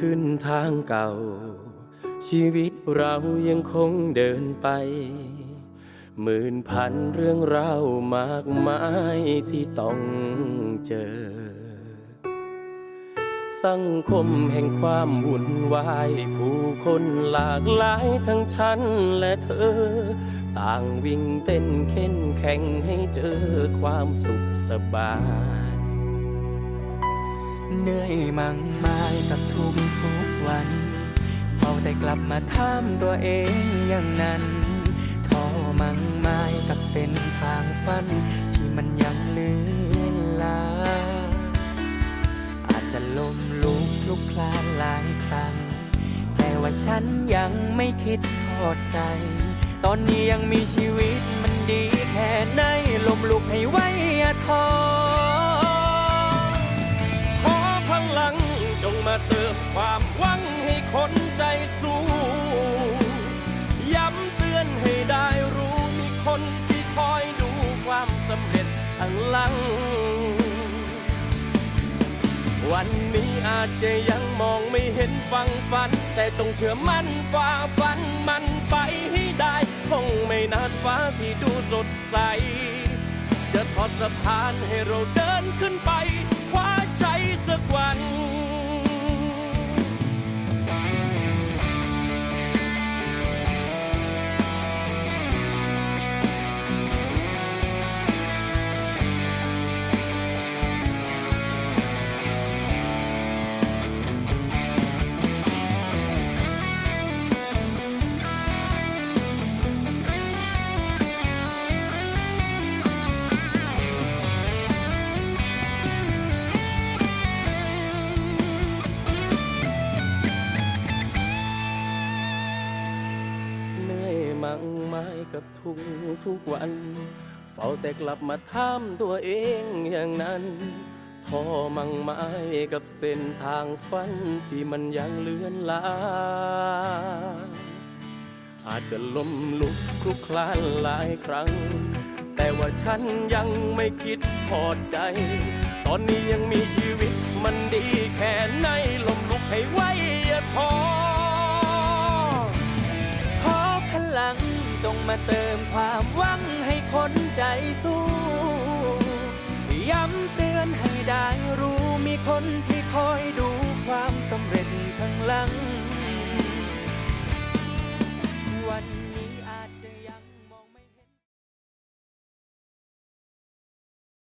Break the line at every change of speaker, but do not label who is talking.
ขึ้นทางเก่า ชีวิตเรายังคงเดินไปหมื่นพันเรื่องราวมากมายที่ต้องเจอ สังคมแห่งความวุ่นวาย ผู้คนหลากหลายทั้งฉันและเธอ ต่างวิ่งเต้นเข็นแข่งให้เจอความสุขสบาย
เหนื่อยมั่งมายกับทุกทุกๆวัน เฝ้าแต่กลับมาถามตัวเองอย่างนั้นท้อมั่งมายกับเส้นทางฝัน ที่มันยังเลือนลา อาจจะล้มลุกลุกคลานหลายครั้ง แต่ว่าฉันยังไม่คิดทอดใจ ตอนนี้ยังมีชีวิต ควา
มหวังให้คนใจสู้ย้ำเตือนให้ได้รู้มีคนที่คอยดูความสำเร็จข้างลัง วันนี้อาจจะยังมองไม่เห็นฟังฝัน แต่จงเชื่อมั่นฝ่าฟันมันไปให้ได้คงไม่นานฟ้าที่ดูสดใส จะทอดสะพานให้เราเดินขึ้นไปคว้า ไม้กับทุกทุกวัน เฝ้าแต่กลับมาถามตัวเองอย่างนั้นท้อมั่งไม้กับเส้นทางฝันที่มันยังเลือนลางอาจจะล้มลุกคลุกคลานหลายครั้ง แต่ว่าฉันยังไม่คิดพอใจ ตอนนี้ยังมีชีวิตมันดีแค่ไหนล้มลุกให้ไว้อย่าท้อ
มาเติมความหวังให้คนใจสู้ย้ำเตือนให้ได้รู้มีคนที่